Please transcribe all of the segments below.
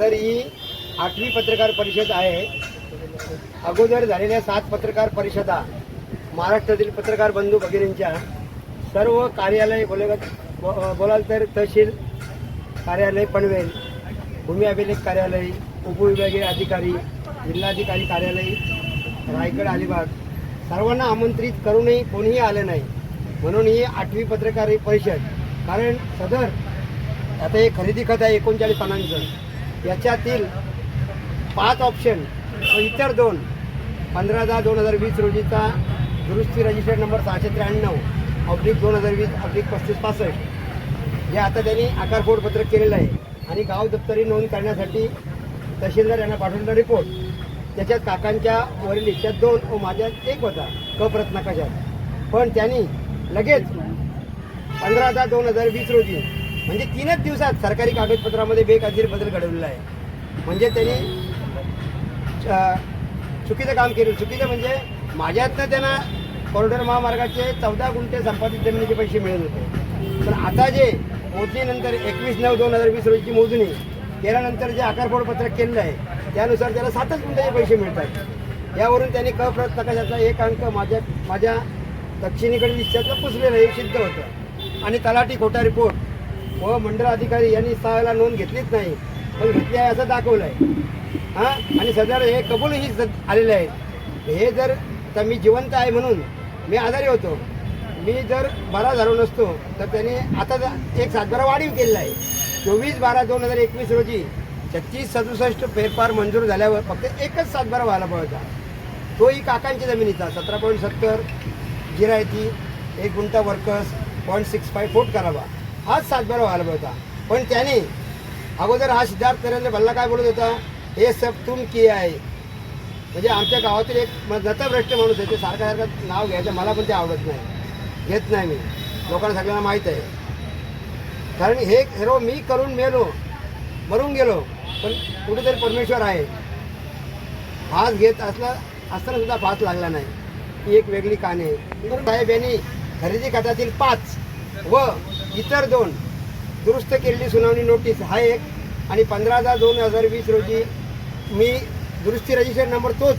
सदर ही आठवी पत्रकार परिषद आहे. अगोदर झालेल्या सात पत्रकार परिषदा महाराष्ट्रातील पत्रकार बंधू भगिनींच्या सर्व कार्यालय बोलगत बो- बोलाल तर तहसील कार्यालय पनवेल भूमी अभिलेख कार्यालय उपविभागीय अधिकारी जिल्हाधिकारी कार्यालय रायगड अलिबाग सर्वांना आमंत्रित करूनही कोणीही आलं नाही. म्हणून ही आठवी पत्रकार परिषद. कारण सदर आता हे खरेदी खत आहे एकोणचाळीस पानांचं याच्यातील पाच ऑप्शन व इतर दोन पंधरा दहा दोन हजार वीस रोजीचा दुरुस्ती रजिस्टर्ड नंबर सहाशे त्र्याण्णव ऑब्लिक दोन हजार वीस ऑब्लिक पस्तीस पासष्ट. हे आता त्यांनी आकार पत्रक केलेलं आहे. आणि गाव दप्तरी नोंद करण्यासाठी तहसीलदार यांना पाठवलेला रिपोर्ट त्याच्यात काकांच्या वरील इच्छा दोन व माझ्यात एक होता. कप्रत नकाशात पण त्यांनी लगेच पंधरा दहा दोन हजार वीस रोजी म्हणजे तीनच दिवसात सरकारी कागदपत्रामध्ये बेकायदेशीर बदल घडवलेला आहे. म्हणजे त्यांनी चुकीचं काम केलं. चुकीचं म्हणजे माझ्यातनं त्यांना कॉरिडॉर महामार्गाचे चौदा गुंठे संपादित जमिनीचे पैसे मिळत होते. पण आता जे मोजणीनंतर एकवीस नऊ दोन हजार वीस रोजीची मोजणी केल्यानंतर जे आकारफोड पत्रक केलेलं आहे त्यानुसार त्याला सातच गुंठ्याचे पैसे मिळतात. यावरून त्यांनी कप्रत प्रकाशाचा एक अंक माझ्या माझ्या दक्षिणेकडील हिश्श्यातलं पुसलेलं हे सिद्ध होतं. आणि तलाठी खोटा रिपोर्ट व मंडळ अधिकारी यांनी सहाला नोंद घेतलीच नाही. पण घेतली आहे असं दाखवलं आहे हां? आणि सदर हे कबूलही आलेले आहेत. हे जर तर मी जिवंत आहे म्हणून मी आजारी होतो. मी जर बरा झालो नसतो तर त्याने आता एक सातबारा वाढीव केलेला आहे. चोवीस बारा दोन हजार एकवीस रोजी छत्तीस सदुसष्ट फेरफार मंजूर झाल्यावर फक्त एकच सातबारा व्हायला पाहिजे होता. तोही काकांच्या जमिनीचा सतरा पॉईंट सत्तर जिरायती एक गुंटा वर्कर्स पॉईंट सिक्स फाय फोट करावा. हाच सातबारा व्हायला पाहिजे होता. पण त्याने अगोदर हा सिद्धार्थ नरेंद्र भल्ला काय बोलत होता? हे सब तुम की आहे. म्हणजे आमच्या गावातील एक म- नतभ्रष्ट माणूस आहे. ते सारखं सारखं नाव घ्यायचं. मला पण ते आवडत नाही. घेत नाही मी. लोकांना सगळ्यांना माहीत आहे. कारण हे हिरो मी करून मेलो. मरून गेलो. पण कुठेतरी परमेश्वर आहे. फास घेत असला असताना सुद्धा फास लागला नाही. ही एक वेगळी काने आहे. साहेब यांनी खरेदी खात्यातील पाच व इतर दोन दुरुस्त केलेली सुनावणी नोटीस हा एक. आणि पंधरा दहा दोन हजार वीस रोजी मी दुरुस्ती रजिस्टर नंबर तोच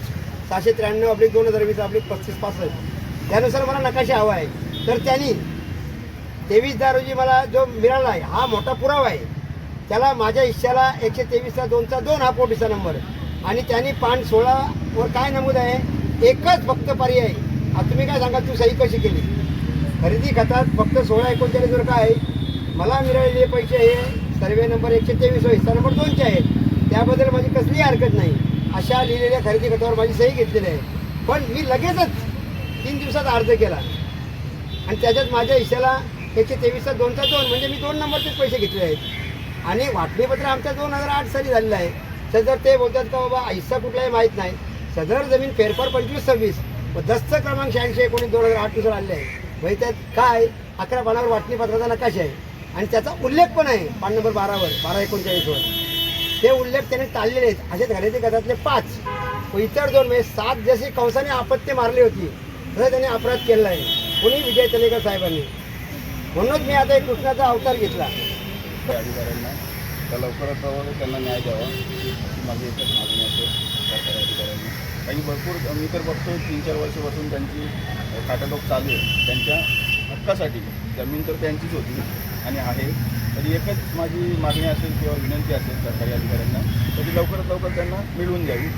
सहाशे त्र्याण्णव अब्लिक दोन हजार वीस अब्लिक पस्तीस पासष्ट. त्यानुसार मला नकाशा हवा आहे. तर त्यांनी तेवीस दहा रोजी मला जो मिळाला आहे हा मोठा पुरावा आहे. त्याला माझ्या हिश्श्याला एकशे तेवीसचा दोनचा दोन हा पोटीचा नंबर आणि त्यांनी पान सोळावर काय नमूद आहे एकच फक्त पर्याय आता तुम्ही काय सांगाल तू सही कशी केली? खरेदी खतात फक्त सोळा एकोणचाळीस रुपये आहे मला मिळालेले पैसे हे सर्वे नंबर एकशे तेवीस व हिस्सा नंबर दोनचे आहेत. त्याबद्दल माझी कसलीही हरकत नाही. अशा लिहिलेल्या खरेदी खतावर माझी सही घेतलेली आहे. पण मी लगेचच तीन दिवसात अर्ज केला. आणि त्याच्यात माझ्या हिश्याला एकशे तेवीसचा दोनचा दोन म्हणजे मी दोन नंबरचेच पैसे घेतले आहेत. आणि वाटणीपत्र आमच्या दोन हजार आठ साली झालेलं आहे. सदर ते बोलतात का बाबा हिस्सा कुठलाही माहीत नाही. सदर जमीन फेरफार पंचवीस सव्वीस व दस्त क्रमांक शहाऐंशी एकोणीस दोन हजार आठनुसार आले आहे. म्हणजे त्यात काय? अकरा पानावर वाटणीपत्राचा नकाश आहे. आणि त्याचा उल्लेख पण आहे पान नंबर बारावर बारा एकोणचाळीसवर ते उल्लेख त्याने टाळलेले आहेत. असे खरेदी गटातले पाच. व इतर दोन म्हणजे सात जशी कंसाने आपत्ती मारली होती तसं त्याने अपराध केलेला आहे. कोणी? विजय तलेकर साहेबांनी. म्हणूनच मी आता एक कृष्णाचा अवतार घेतला. अधिकाऱ्यांना. तर लवकरात लवकर त्यांना न्याय द्यावा. माझी एकच मागणी असेल सरकारी अधिकाऱ्यांना काही भरपूर मी तर बघतो तीन चार वर्षापासून त्यांची काटाटोप चालू आहे. त्यांच्या हक्कासाठी जमीन तर त्यांचीच होती आणि आहे. तरी एकच माझी मागणी असेल किंवा विनंती असेल सरकारी अधिकाऱ्यांना तरी लवकरात लवकर त्यांना मिळवून द्यावी.